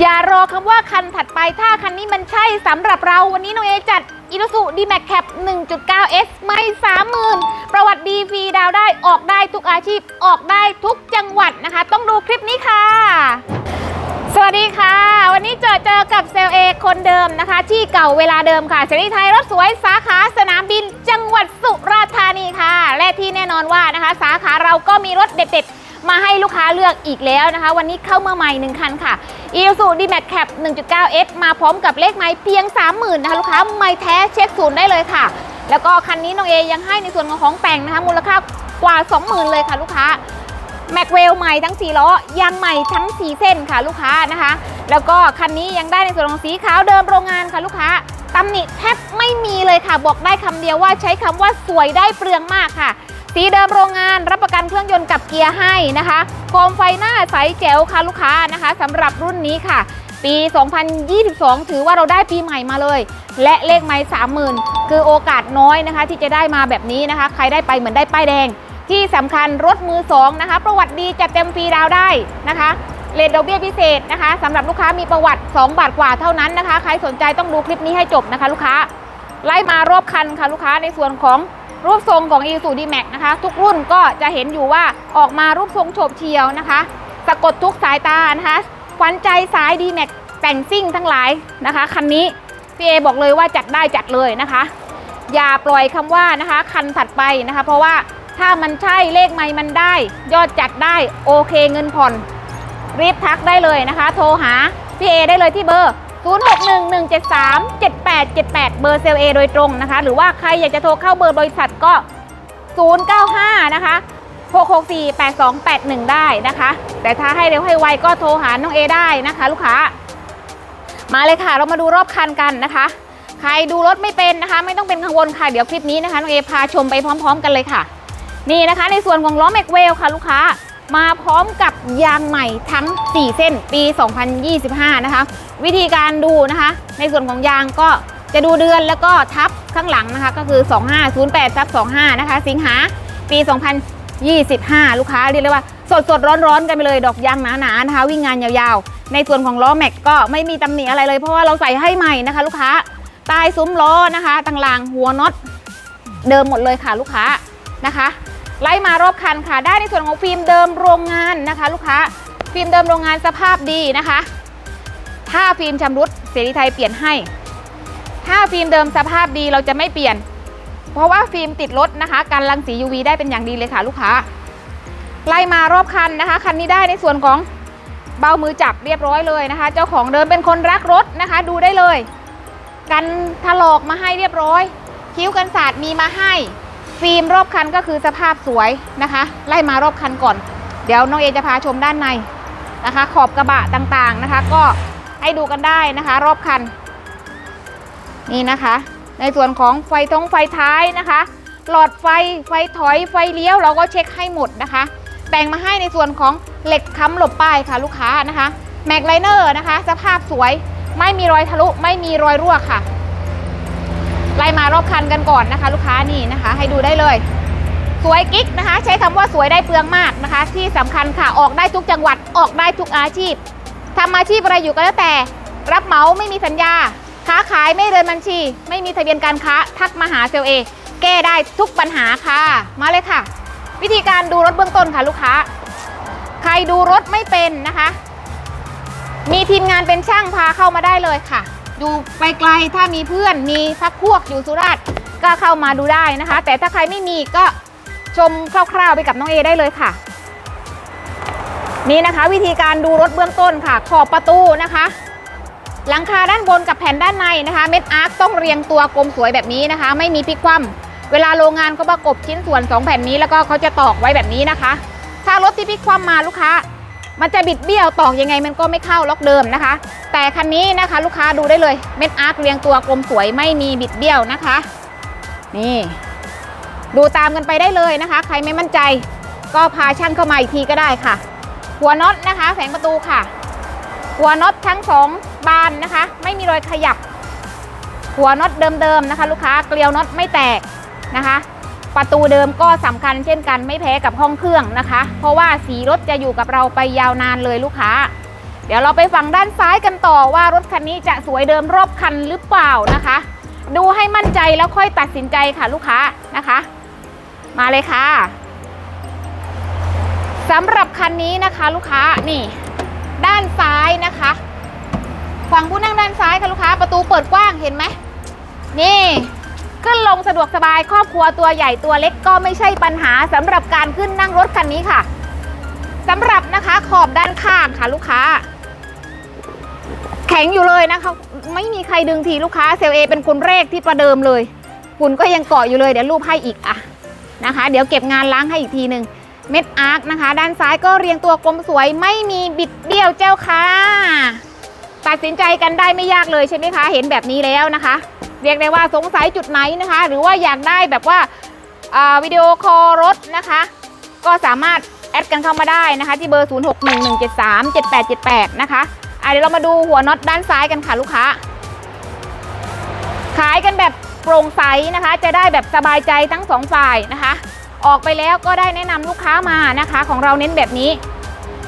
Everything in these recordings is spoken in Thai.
อย่ารอคำว่าคันถัดไปถ้าคันนี้มันใช่สำหรับเราวันนี้น้องเอจัดอิรุสุดีแม็กแคป 1.9S ไม่ 30,000 ประวัติดีฟรีดาวได้ออกได้ทุกอาชีพออกได้ทุกจังหวัดนะคะ ต้องดูคลิปนี้ค่ะ สวัสดีค่ะ วันนี้เจอเจอกับเซลเอคนเดิมนะคะ ที่เก่าเวลาเดิมค่ะเสรีไทยรถสวยสาขาสนามบิน จังหวัดสุราษฎร์ธา นีค่ะ และที่แน่นอนว่านะคะ สาขาเราก็มีรถเด็ด ๆ มาให้ลูกค้าเลือกอีกแล้วนะคะ วันนี้เข้ามาใหม่หนึ่งคันค่ะ i s u d m a x Cap 1.9S มาพร้อมกับเลขไม้เพียง 30,000นะคะลูกค้าไม่แท้เช็คศูนย์ได้เลยค่ะ แล้วก็คันนี้น้องเอยังให้ในส่วนของของแต่งนะคะ มูลค่ากว่า 20,000 เลยค่ะลูกค้าแม็กเวลใหม่ทั้ง4ล้อยางใหม่ทั้ง 4 เส้นค่ะลูกค้านะคะ แล้วก็คันนี้ยังได้ในส่วนของสีขาวเดิมโรงงานค่ะลูกค้า ตำหนิแทบไม่มีเลยค่ะ บอกได้คำเดียวว่าใช้คำว่าสวยได้เปลืองมากค่ะ สีเดิมโรงงานรับประกันเครื่องยนต์กับเกียร์ให้นะคะโคมไฟหน้าใสแจ๋วค่ะลูกค้านะคะสำหรับรุ่นนี้ค่ะ ปี 2022 ถือว่าเราได้ปีใหม่มาเลย และเลขไม้30,000 คือโอกาสน้อยนะคะ ที่จะได้มาแบบนี้นะคะ ใครได้ไปเหมือนได้ป้ายแดง ที่สำคัญรถมือสองนะคะ ประวัติดีจัดเต็มฟรีดาวได้นะคะ เลทดอกเบี้ยพิเศษนะคะสำหรับลูกค้ามีประวัติ 2 บาทกว่าเท่านั้นนะคะ ใครสนใจต้องดูคลิปนี้ให้จบนะคะ ลูกค้าไล่มารอบคันค่ะลูกค้าในส่วนของรูปทรงของ i s u d m a x นะคะ ทุกรุ่นก็จะเห็นอยู่ว่าออกมารูปทรงโฉบเฉียวนะคะ สะกดทุกสายตานะคะขวัญใจสาย d m a x แต่งซิ่งทั้งหลายนะคะ คันนี้พี่เอบอกเลยว่าจัดได้จัดเลยนะคะ อย่าปล่อยคำว่านะคะ คันถัดไปนะคะ เพราะว่าถ้ามันใช่เลขไม่มันได้ ยอดจัดได้โอเคเงินผ่อน รีบทักได้เลยนะคะ โทรหาพี่เอได้เลยที่เบอร์ 0611737878 เบอร์เซลเอโดยตรงนะคะ หรือว่าใครอยากจะโทรเข้าเบอร์บริษัทก็ 095 นะคะ 6648281 ได้นะคะ แต่ถ้าให้เร็วให้ไวก็โทรหาน้องเอได้นะคะ ลูกค้า มาเลยค่ะ เรามาดูรอบคันกันนะคะ ใครดูรถไม่เป็นนะคะ ไม่ต้องเป็นกังวลค่ะ เดี๋ยวคลิปนี้นะคะน้องเอพาชมไปพร้อม ๆ กันเลยค่ะ นี่นะคะ ในส่วนของล้อแม็กเวลค่ะ ลูกค้า มาพร้อมกับยางใหม่ทั้ง 4 เส้นปี 2025 นะคะ วิธีการดูนะคะ ในส่วนของยางก็จะดูเดือนแล้วก็ทับข้างหลังนะคะ ก็คือ 2508ทับ25 นะคะ สิงหาปี 2025 ลูกค้าเรียกได้ว่าสดสดร้อนร้อนๆกันไปเลยดอกยางหนาๆนนะคะ วิ่งงานยาวๆ ในส่วนของล้อแม็กก็ไม่มีตำหนิอะไรเลยเพราะว่าเราใส่ให้ใหม่นะคะ ลูกค้าใต้ซุ้มล้อนะคะต่างหลังหัวน็อตเดิมหมดเลยค่ะลูกค้านะคะ ไล่มารอบคันค่ะ ได้ในส่วนของฟิล์มเดิมโรงงานนะคะ ลูกค้า ฟิล์มเดิมโรงงานสภาพดีนะคะ ถ้าฟิล์มชำรุดเสรีไทยเปลี่ยนให้ ถ้าฟิล์มเดิมสภาพดีเราจะไม่เปลี่ยน เพราะว่าฟิล์มติดรถนะคะการรังสี UV ได้เป็นอย่างดีเลยค่ะ ลูกค้า ไล่มารอบคันนะคะ คันนี้ได้ในส่วนของเบามือจับเรียบร้อยเลยนะคะ เจ้าของเดิมเป็นคนรักรถนะคะ ดูได้เลย กันถลอกมาให้เรียบร้อย คิ้วกันสาดมีมาให้ ฟิล์มรอบคันก็คือสภาพสวยนะคะ ไล่มารอบคันก่อน เดี๋ยวน้องเอจะพาชมด้านในนะคะ ขอบกระบะต่างๆนะคะ ก็ให้ดูกันได้นะคะ รอบคัน นี่นะคะ ในส่วนของไฟท้องไฟท้ายนะคะ หลอดไฟไฟถอยไฟเลี้ยวเราก็เช็คให้หมดนะคะ แต่งมาให้ในส่วนของเหล็กค้ำหลบป้ายค่ะลูกค้านะคะแม็กไลเนอร์นะคะ สภาพสวยไม่มีรอยทะลุไม่มีรอยรั่วค่ะ ไล่มารอบคันกันก่อนนะคะ ลูกค้านี่นะคะ ให้ดูได้เลย สวยกิ๊กนะคะ ใช้คำว่าสวยได้เปลืองมากนะคะ ที่สำคัญค่ะออกได้ทุกจังหวัดออกได้ทุกอาชีพทำอาชีพอะไรอยู่ก็แล้วแต่ รับเหมาไม่มีสัญญา ค้าขายไม่เดินบัญชี ไม่มีทะเบียนการค้าทักมาหาเซลเอแก้ได้ทุกปัญหาค่ะ มาเลยค่ะ วิธีการดูรถเบื้องต้นค่ะลูกค้า ใครดูรถไม่เป็นนะคะ มีทีมงานเป็นช่างพาเข้ามาได้เลยค่ะ อยู่ไกลๆถ้ามีเพื่อนมีพักพวกอยู่สุราษฎร์ก็เข้ามาดูได้นะคะ แต่ถ้าใครไม่มีก็ชมคร่าวๆไปกับน้องเอได้เลยค่ะ นี่นะคะวิธีการดูรถเบื้องต้นค่ะ ขอบประตูนะคะ หลังคาด้านบนกับแผ่นด้านในนะคะ เม็ดอาร์คต้องเรียงตัวกลมสวยแบบนี้นะคะ ไม่มีพลิกคว่ำเวลาโรงงานเขาประกบชิ้นส่วน 2 แผ่นนี้แล้วก็เขาจะตอกไว้แบบนี้นะคะ ถ้ารถที่พลิกคว่ำมาลูกค้า มันจะบิดเบี้ยวตอกยังไงมันก็ไม่เข้าล็อกเดิมนะคะ แต่คันนี้นะคะลูกค้าดูได้เลยเม็ดอาร์คเรียงตัวกลมสวยไม่มีบิดเบี้ยวนะคะ นี่ ดูตามกันไปได้เลยนะคะ ใครไม่มั่นใจ ก็พาช่างเข้ามาอีกทีก็ได้ค่ะ หัวน็อตนะคะแผงประตูค่ะ หัวน็อตทั้งสองบานนะคะ ไม่มีรอยขยับ หัวน็อตเดิมๆนะคะ ลูกค้าเกลียวน็อตไม่แตกนะคะ ประตูเดิมก็สำคัญเช่นกันไม่แพ้กับห้องเครื่องนะคะ เพราะว่าสีรถจะอยู่กับเราไปยาวนานเลยลูกค้า เดี๋ยวเราไปฝั่งด้านซ้ายกันต่อว่ารถคันนี้จะสวยเดิมรอบคันหรือเปล่านะคะ ดูให้มั่นใจแล้วค่อยตัดสินใจค่ะลูกค้านะคะ มาเลยค่ะสำหรับคันนี้นะคะลูกค้านี่ด้านซ้ายนะคะฝั่งผู้นั่งด้านซ้ายค่ะลูกค้า ประตูเปิดกว้างเห็นไหมนี่ ขึ้นลงสะดวกสบายครอบครัวตัวใหญ่ตัวเล็กก็ไม่ใช่ปัญหาสำหรับการขึ้นนั่งรถคันนี้ค่ะสำหรับนะคะขอบด้านข้างค่ะลูกค้า แข็งอยู่เลยนะคะ ไม่มีใครดึงทีลูกค้าเซลเอเป็นคนแรกที่ประเดิมเลยฝุ่นก็ยังเกาะอยู่เลยเดี๋ยวรูปให้อีกอะนะคะ เดี๋ยวเก็บงานล้างให้อีกทีหนึ่งเม็ดอาร์คนะคะ ด้านซ้ายก็เรียงตัวกลมสวยไม่มีบิดเบี้ยวเจ้าค่ะ ตัดสินใจกันได้ไม่ยากเลยใช่ไหมคะ เห็นแบบนี้แล้วนะคะ เรียกได้ว่าสงสัยจุดไหนนะคะ หรือว่าอยากได้แบบว่าาวิดีโอคอลรถนะคะ ก็สามารถแอดกันเข้ามาได้นะคะ ที่เบอร์ 0611737878 นะคะอะเดี๋ยวเรามาดูหัวน็อตด้านซ้ายกันค่ะลูกค้า ขายกันแบบโปร่งใสนะคะ จะได้แบบสบายใจทั้งสองฝ่ายนะคะ ออกไปแล้วก็ได้แนะนำลูกค้ามานะคะ ของเราเน้นแบบนี้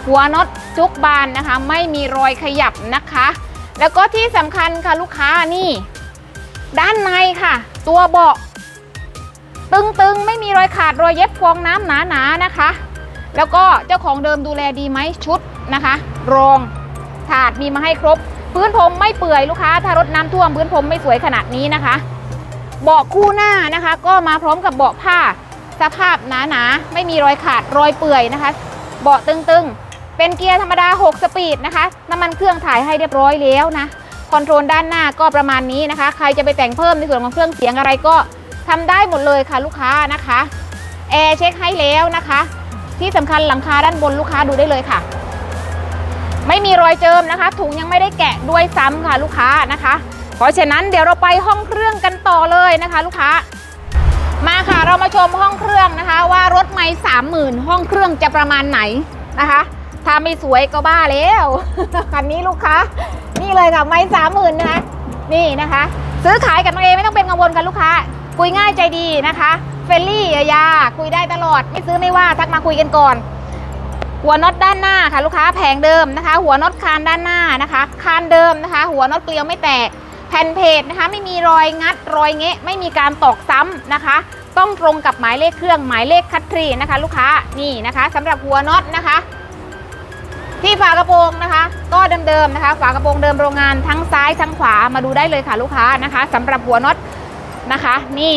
หัวน็อตจุกบานนะคะ ไม่มีรอยขยับนะคะ แล้วก็ที่สำคัญค่ะลูกค้านี่ ด้านในค่ะ ตัวเบาะตึงๆ ไม่มีรอยขาดรอยเย็บฟองน้ำหนาๆนะคะ แล้วก็เจ้าของเดิมดูแลดีไหมชุดนะคะ รองถาดมีมาให้ครบ พื้นผมไม่เปื่อยลูกค้า ถ้ารถน้ำท่วมพื้นผมไม่สวยขนาดนี้นะคะ เบาะคู่หน้านะคะ ก็มาพร้อมกับเบาะผ้า สภาพหนาๆ ไม่มีรอยขาดรอยเปื่อยนะคะ เบาะตึงๆ เป็นเกียร์ธรรมดา 6 สปีดนะคะ น้ำมันเครื่องถ่ายให้เรียบร้อยแล้วนะ คอนโทรลด้านหน้าก็ประมาณนี้นะคะ ใครจะไปแต่งเพิ่มในส่วนของเครื่องเสียงอะไรก็ทำได้หมดเลยค่ะลูกค้านะคะแอร์เช็คให้แล้วนะคะ ที่สำคัญหลังคาด้านบนลูกค้าดูได้เลยค่ะ ไม่มีรอยเจิมนะคะ ถุงยังไม่ได้แกะด้วยซ้ำค่ะลูกค้านะคะ เพราะฉะนั้นเดี๋ยวเราไปห้องเครื่องกันต่อเลยนะคะ ลูกค้า มาค่ะเรามาชมห้องเครื่องนะคะ ว่ารถไม่สามหมื่นห้องเครื่องจะประมาณไหนนะคะถ้าไม่สวยก็บ้าแล้วคันนี้ลูกค้า เลยค่ะไม่สามหมื่นนะคะนี่นะคะ ซื้อขายกับน้องเอไม่ต้องเป็นกังวลกันลูกค้า คุยง่ายใจดีนะคะเฟรนลี่ยาคุยได้ตลอด ไม่ซื้อไม่ว่าทักมาคุยกันก่อน หัวน็อตด้านหน้าค่ะลูกค้าแผงเดิมนะคะ หัวน็อตคานด้านหน้านะคะคานเดิมนะคะ หัวน็อตเกลียวไม่แตกแผ่นเพจนะคะ ไม่มีรอยงัดรอยเงะไม่มีการตอกซ้ำนะคะ ต้องตรงกับหมายเลขเครื่องหมายเลขคัตทรีนะคะ ลูกค้านี่นะคะสำหรับหัวน็อตนะคะ ที่ฝากระโปรงนะคะ ก็เดิมๆนะคะ ฝากระโปรงเดิมโรงงานทั้งซ้ายทั้งขวามาดูได้เลยค่ะลูกค้านะคะสำหรับหัวน็อตนะคะ นี่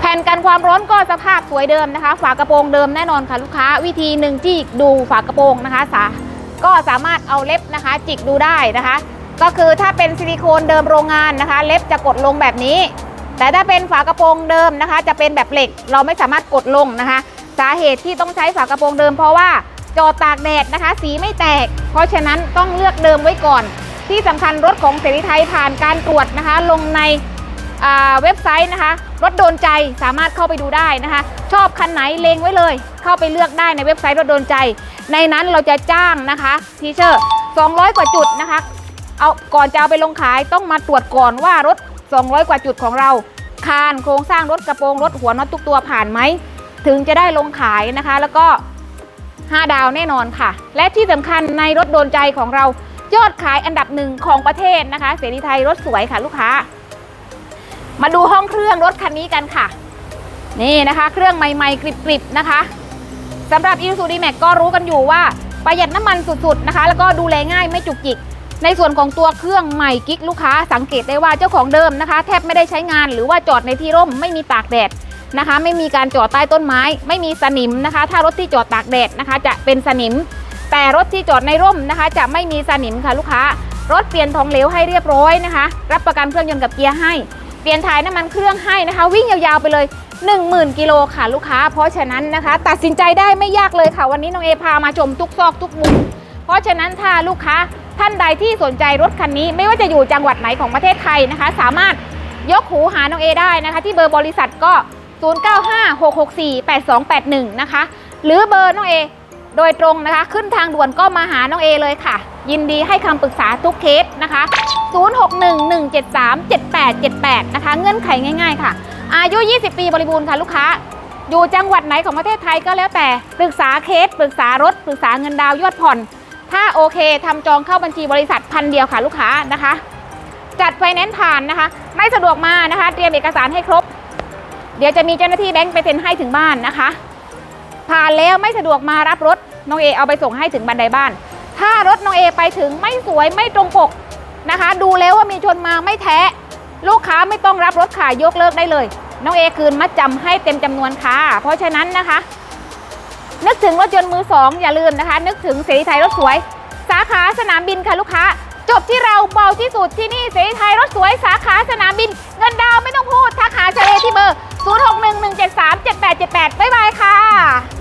แผ่นกันความร้อนก็สภาพสวยเดิมนะคะ ฝากระโปรงเดิมแน่นอนค่ะลูกค้า วิธีหนึ่งจิกดูฝากระโปรงนะคะสาก็สามารถเอาเล็บนะคะ จิกดูได้นะคะ ก็คือถ้าเป็นซิลิโคนเดิมโรงงานนะคะ เล็บจะกดลงแบบนี้ แต่ถ้าเป็นฝากระโปรงเดิมนะคะ จะเป็นแบบเหล็ก เราไม่สามารถกดลงนะคะ สาเหตุที่ต้องใช้ฝากระโปรงเดิมเพราะว่า จอตากแดดนะคะ สีไม่แตก เพราะฉะนั้นต้องเลือกเดิมไว้ก่อน ที่สำคัญรถของเสรีไทยผ่านการตรวจนะคะ ลงในเว็บไซต์นะคะ รถโดนใจสามารถเข้าไปดูได้นะคะ ชอบคันไหนเลงไว้เลย เข้าไปเลือกได้ในเว็บไซต์รถโดนใจ ในนั้นเราจะจ้างนะคะทีเชอร์200 กว่าจุดนะคะเอาก่อนจะเอาไปลงขายต้องมาตรวจก่อนว่ารถ 200 กว่าจุดของเรา คานโครงสร้างรถกระโปรงรถหัวน็อตทุกตัวผ่านไหม ถึงจะได้ลงขายนะคะ แล้วก็ 5 ดาวแน่นอนค่ะ และที่สำคัญในรถโดนใจของเรายอดขายอันดับหนึ่งของประเทศนะคะ เสรีไทยรถสวยค่ะลูกค้า มาดูห้องเครื่องรถคันนี้กันค่ะ นี่นะคะ เครื่องใหม่ๆกริบๆนะคะสำหรับ i s u d m a x ก็รู้กันอยู่ว่าประหยัดน้ำมันสุดๆนะคะ แล้วก็ดูแลง่ายไม่จุกจิก ในส่วนของตัวเครื่องใหม่กิ๊กลูกค้าสังเกตได้ว่าเจ้าของเดิมนะคะ แทบไม่ได้ใช้งานหรือว่าจอดในที่ร่มไม่มีตากแดด นะคะ ไม่มีการจอดใต้ต้นไม้ ไม่มีสนิมนะคะ ถ้ารถที่จอดตากแดดนะคะ จะเป็นสนิม แต่รถที่จอดในร่มนะคะ จะไม่มีสนิมค่ะลูกค้ารถเปลี่ยนทองเหลวให้เรียบร้อยนะคะ รับประกันเครื่องยนต์กับเกียร์ให้ เปลี่ยนถ่ายน้ำมันเครื่องให้นะคะ วิ่งยาวๆไปเลย 10,000 กิโลค่ะลูกค้า เพราะฉะนั้นนะคะ ตัดสินใจได้ไม่ยากเลยค่ะ วันนี้น้องเอพามาชมทุกซอกทุกมุม เพราะฉะนั้นถ้าลูกค้าท่านใดที่สนใจรถคันนี้ ไม่ว่าจะอยู่จังหวัดไหนของประเทศไทยนะคะ สามารถยกหูหาน้องเอได้นะคะ ที่เบอร์บริษัทก็ 0956648281 นะคะ หรือเบอร์น้องเอโดยตรงนะคะ ขึ้นทางด่วนก็มาหาน้องเอเลยค่ะ ยินดีให้คำปรึกษาทุกเคสนะคะ 0611737878 นะคะ เงื่อนไขง่าย ๆ ค่ะ อายุ 20 ปีบริบูรณ์ค่ะลูกค้า อยู่จังหวัดไหนของประเทศไทยก็แล้วแต่ ปรึกษาเคส ปรึกษารถ ปรึกษาเงินดาวยอดผ่อน ถ้าโอเคทำจองเข้าบัญชีบริษัทพันเดียวค่ะลูกค้านะคะ จัดไฟแนนซ์ผ่านนะคะ ไม่สะดวกมานะคะ เตรียมเอกสารให้ครบ เดี๋ยวจะมีเจ้าหน้าที่แบงค์ไปเซ็นให้ถึงบ้านนะคะ ผ่านแล้วไม่สะดวกมารับรถน้องเอเอาไปส่งให้ถึงบันไดบ้าน ถ้ารถน้องเอไปถึงไม่สวยไม่ตรงปกนะคะ ดูแล้วว่ามีชนมาไม่แท้ ลูกค้าไม่ต้องรับรถขายยกเลิกได้เลย น้องเอคืนมัดจำให้เต็มจำนวนค่ะ เพราะฉะนั้นนะคะ นึกถึงรถยนต์มือสองอย่าลืมนะคะ นึกถึงเสรีไทยรถสวย สาขาสนามบินค่ะลูกค้า จบที่เราเบาที่สุดที่นี่เสรีไทยรถสวย สาขาสนามบิน เงินดาวไม่ต้องพูดทักหาเฉลยที่เบอร์ 0611737878 บ๊ายบายค่ะ